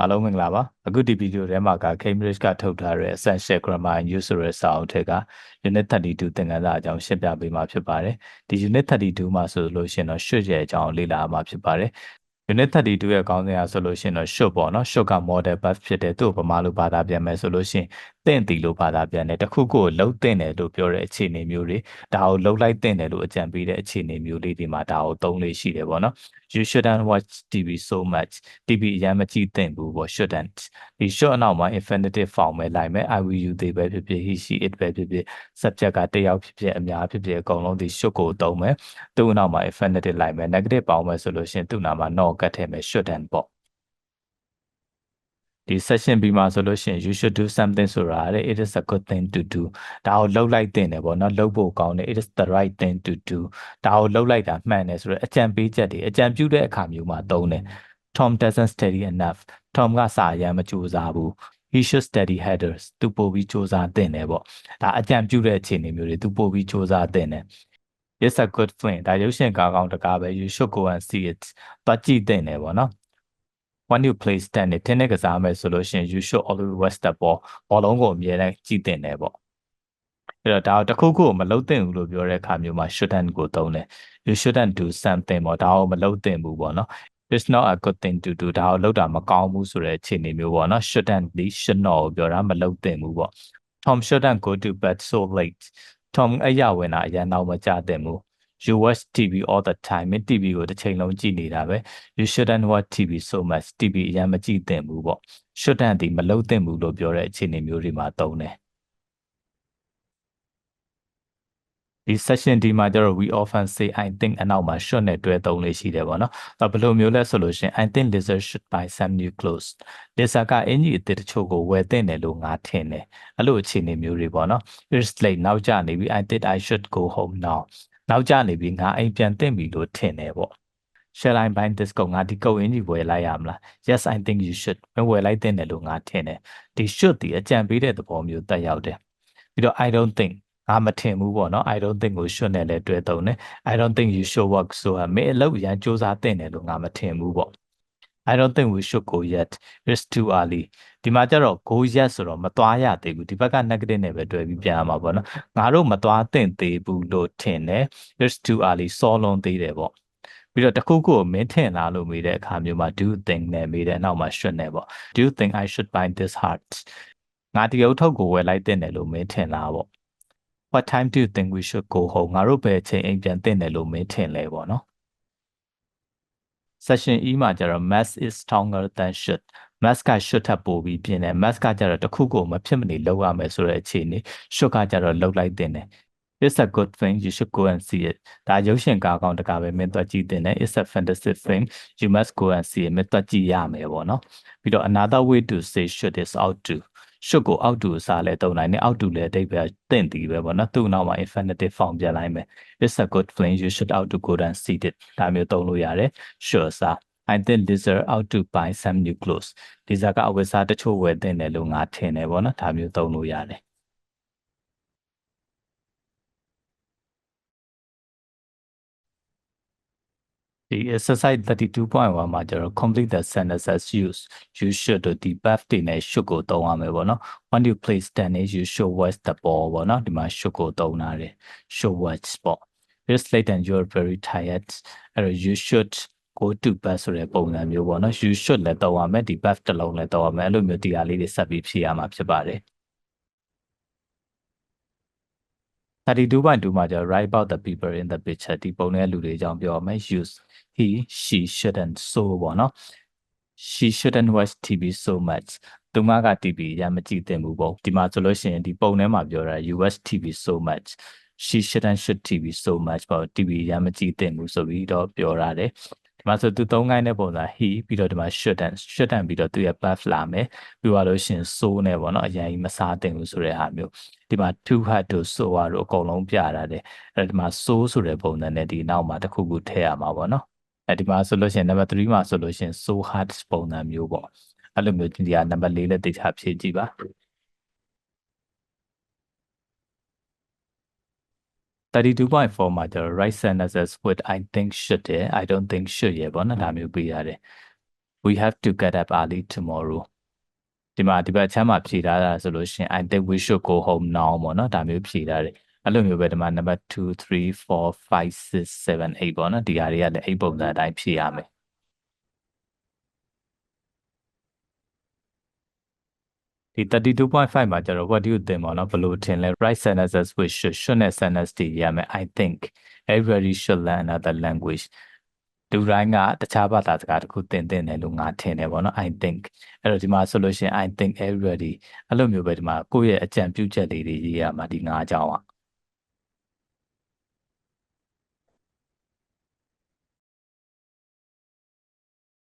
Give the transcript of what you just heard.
အားလုံးမင်္ဂလာပါအခုဒီဗီဒီယိုထဲမှာက Cambridge ကထုတ်ထားတဲ့ Essential Grammar and Use ဆိုတဲ့စာအုပ်ထက်က Unit 32သင်ခန်းစာအကြောင်းရှင်းပြပေးမှာဖြစ်ပါတယ်ဒီ Unit 32မှာဆိုလို့ရှိရင်တော့ should ရဲ့အကြောင်းလေ့လာမှာဖြစ်ပါတယ် Unit 32ရဲ့ခေါင်းစဉ်အရဆိုလို့ရှိရင်တော့ should ပေါ့နော် should က model verb ဖြစ်တယ်သူ့ကိုဗမာလိုဘာသာပြန်မယ်ဆိုလို့ရှိရင်တင့်တီလို့ဘာသာပြန်တယ်တခုခုကိုလှုပ်တင်တယ်လို့ပြောတဲ့အခြေအနေမျိုးတွေဒါကိုလှုပ်လိုက်တင်တယ်လို့အကြံပေးတဲ့အခြေအနေမျိုးလေးတွေမှာဒါကိုသုံးလေးရှိတယ်ပေါ့နော် you shouldn't watch TV so much TV အရင်မကြည့်သင့်ဘူးပေါ့ shouldn't ဒီ should အနောက်မှာ infinitive form ပဲလိုက်မယ် I will you they ပဲဖြစ်ဖြစ် he she it ပဲဖြစ်ဖြစ် subject ကတယောက်ဖြစ်ဖြစ်အများဖြစ်ဖြစ်အကုန်လုံးဒီ should ကိုသုံးမယ်သူ့အနောက်မှာ infinitive လိုက်မယ် negative ပေါင်းမယ်ဆိုလို့ရှိရင်သူ့နာမှာ not ကတ်ထည့်မယ် shouldn't ပေါ့ ဒီ session B မှာဆိုလို့ရှိရင် you should do something ဆိုတာလေ it is a good thing to do ဒါကိုလှုပ်လိုက်တင်တယ်ပေါ့နော်လှုပ်ဖို့ကောင်းတယ် it is the right thing to do ဒါကိုလှုပ်လိုက်တာမှန်တယ်ဆိုတော့အကြံပေးချက်တွေအကြံပြုတဲ့အခါမျိုးမှာသုံးတယ် Tom doesn't study enough Tom ကစာရမ်းမကြိုးစားဘူး he should study headers သူပို့ပြီးစူးစမ်းသင့်တယ်ပေါ့ဒါအကြံပြုတဲ့အခြေအနေမျိုးတွေသူပို့ပြီးစူးစမ်းသင့်တယ် It's a good film ဒါရုပ်ရှင်ကားကောင်းတကားပဲ you should go and see it သွားကြည့်သင့်တယ်ပေါ့နော် when you play stand နဲ့တင်းတဲ့ကစားမယ်ဆိုလို့ရှိရင် you should always watch the ball ဘောလုံးကိုအမြဲတမ်းကြည့်သင့်တယ်ပေါ့အဲ့တော့ဒါတခုခုကိုမလုပ်သင့်ဘူးလို့ပြောတဲ့အခါမျိုးမှာ shouldn't ကိုသုံးတယ် you shouldn't do something ပေါ့ဒါကိုမလုပ်သင့်ဘူးပေါ့နော် it's not a good thing to do ဒါကိုလုပ်တာမကောင်းဘူးဆိုတဲ့အခြေအနေမျိုးပေါ့နော် shouldn't ဒီ should not ကိုပြောတာမလုပ်သင့်ဘူးပေါ့ Tom shouldn't go to bed so late Tom အဲ့ရဝင်တာအရင်တော့မကြသင့်ဘူး you watch TV all the time မင်း TV ကိုတစ်ချိန်လုံးကြည့်နေတာပဲ you shouldn't watch TV so much TV အရင်မကြည့်သင့်ဘူးပေါ့ shouldn't ဒီမလုပ်သင့်ဘူးလို့ပြောတဲ့အခြေအနေမျိုးတွေမှာသုံးတယ်ဒီ session ဒီမှာကျတော့ we often say i think အနောက်မှာ should နဲ့တွဲသုံးလေးရှိတယ်ပေါ့နော်။ဒါဘယ်လိုမျိုးလဲဆိုလို့ရှိရင် i think lizard should buy some new clothes lizard ကအင်ကြီးအသစ်တချို့ကိုဝယ်သင့်တယ်လို့ငါထင်တယ်။အဲ့လိုအခြေအနေမျိုးတွေပေါ့နော်။ it's late နောက်ကျနေပြီ i think i should go home now နောက်ကျနေပြီငါအိမ်ပြန်သင့်ပြီလို့ထင်တယ်ပေါ့။ shall I buy this coat ငါဒီကုတ်အင်ကြီးဝယ်လိုက်ရမလား yes i think you should မဝယ်လိုက်သင့်တယ်လို့ငါထင်တယ်။ဒီ should ဒီအကြံပေးတဲ့သဘောမျိုးတက်ရောက်တယ်။ပြီးတော့ i don't think ငါမထင်ဘူးပေါ့နော် I don't think ကို should နဲ့လည်းတွဲသုံးတယ် I don't think you should work ဆိုတာမင်းအလုပ်ရန်စူးစမ်းသင့်တယ်လို့ငါမထင်ဘူးပေါ့ I don't think we should go yet it's too early ဒီမှာကျတော့ go yet ဆိုတော့မသွားရသေးဘူးဒီဘက်က negative နဲ့ပဲတွဲပြီးပြန်ရမှာပေါ့နော်ငါတို့မသွားသင့်သေးဘူးလို့ထင်တယ် it's too early စောလွန်သေးတယ်ပေါ့ပြီးတော့တခုခုကိုမင်းထင်လားလို့မေးတဲ့အခါမျိုးမှာ do you think နဲ့မေးတဲ့နောက်မှာ should နဲ့ပေါ့ do you think I should buy this hat ငါဒီအုပ်ထုပ်ကိုဝယ်လိုက်တဲ့တယ်လို့မင်းထင်လားပေါ့ what time do you think we should go home ငါတို့ဘယ်အချိန်အိမ်ပြန်သင့်တယ်လို့မင်းထင်လဲပေါ့နော် session E မှာကျတော့ mass is stronger than should mass က should ထပ်ပိုပြီးပြင်းတယ် mass ကကျတော့တခုခုမဖြစ်မနေလုပ်ရမယ်ဆိုတဲ့အခြေအနေ should ကကျတော့လုပ်လိုက်တင်တယ် It's a good thing you should go and see it ဒါရုပ်ရှင်ကားကောင်းတကားပဲမင်းသွားကြည့်တင်တယ် It's a fantastic thing you must go and see it မင်းသွားကြည့်ရမယ်ပေါ့နော်ပြီးတော့ another way to say should is out to ရှုပ်ကိုအောက်တူအစားလဲတုံနိုင်တယ်အောက်တူလဲအတိတ်ပဲတင့်တီးပဲပေါ့နော်သူ့နောက်မှာ infinitive form ပြန်လိုက်မယ် it's a good thing you should out to go and see it ဒါမျိုးသုံးလို့ရတယ် sure စား I think Lizard out to buy some new clothes Lizard ကအဝတ်စားတချို့ဝယ်သင့်တယ်လို့ငါထင်တယ်ပေါ့နော်ဒါမျိုးသုံးလို့ရတယ် ဒီ exercise 32.1မှာကျတော့ complete the sentence as use you should တို့ဒီ verb တွေနဲ့ should ကိုသုံးရမယ်ပေါ့နော် when you play tennis you should watch the ball ပေါ့နော်ဒီမှာ should ကိုသုံးတာတယ် should watch ပေါ့ it's late and you're very tired အဲ့တော့ you should go to bed ဆိုတဲ့ပုံစံမျိုးပေါ့နော် you should လည်းသုံးရမယ်ဒီ verb တစ်လုံးလည်းသုံးရမယ်အဲ့လိုမျိုးတရားလေးတွေဆက်ပြီးဖြည့်ရမှာဖြစ်ပါတယ် 32.2မှာကျတော့ write about the people in the picture ဒီပုံတဲ့လူတွေအကြောင်းပြောရမယ် use he she shouldn't so ပေါ့နော် she shouldn't watch TV so much သူမက TV ရမ်းမကြည့်သင့်ဘူးပေါ့ဒီမှာဆိုလို့ရှိရင်ဒီပုံထဲမှာပြောတာ you watch TV so much she shouldn't should TV so much ပေါ့ TV ရမ်းမကြည့်သင့်ဘူးဆိုပြီးတော့ပြောရတယ် ဒီမှာဆိုသူသုံးခိုင်းတဲ့ပုံစံ he ပြီးတော့ဒီမှာ shouldn't shouldn't ပြီးတော့သူရဲ့ buff လာမယ်ပြီးတော့လို့ရှိရင် so နဲ့ပေါ့နော်အရင်ကြီးမစားသင့်ဘူးဆိုတဲ့ဟာမျိုးဒီမှာ to had to so ဟာတို့အကုန်လုံးပြတာတယ်အဲဒီမှာ so ဆိုတဲ့ပုံစံနဲ့ဒီနောက်မှာတစ်ခုခုထည့်ရမှာပေါ့နော်အဲဒီမှာဆိုလို့ရှိရင် number 3မှာဆိုလို့ရှိရင် so hard ပုံစံမျိုးပေါ့အဲ့လိုမျိုးဒီက number 4လက်တိချဖြည့်ကြည့်ပါ 32.4မှာကျတော့ right sentences with I think should ရယ် I don't think should ရယ်ပေါ့နော်ဒါမျိုးပေးရတယ် we have to get up early tomorrow ဒီမှာဒီဘက်အချမ်းမှာဖြေထားတာဆိုလို့ရှရင် I think we should go home now ပေါ့နော်ဒါမျိုးဖြေထားတယ်အဲ့လိုမျိုးပဲဒီမှာ number 2 3 4 5 6 7 8ပေါ့နော်ဒီဟာတွေကလည်းအဲ့ပုံစံအတိုင်းဖြေရမယ် ဒီ32.5မှာကျတော့ what do you think ပေါ့နော်ဘယ်လိုထင်လဲ right sentences which should should နဲ့ sentence တွေရမယ် I think everybody should learn another language လူတိုင်းကတခြားဘာသာစကားတစ်ခုသင်သင့်တယ်လို့ငါထင်တယ်ပေါ့နော် I think အဲ့တော့ဒီမှာဆိုလို့ရှိရင် I think everybody အဲ့လိုမျိုးပဲဒီမှာကိုယ့်ရဲ့အကြံပြုချက်လေးတွေရေးရမှာဒီငါးကြောင်းอ่ะ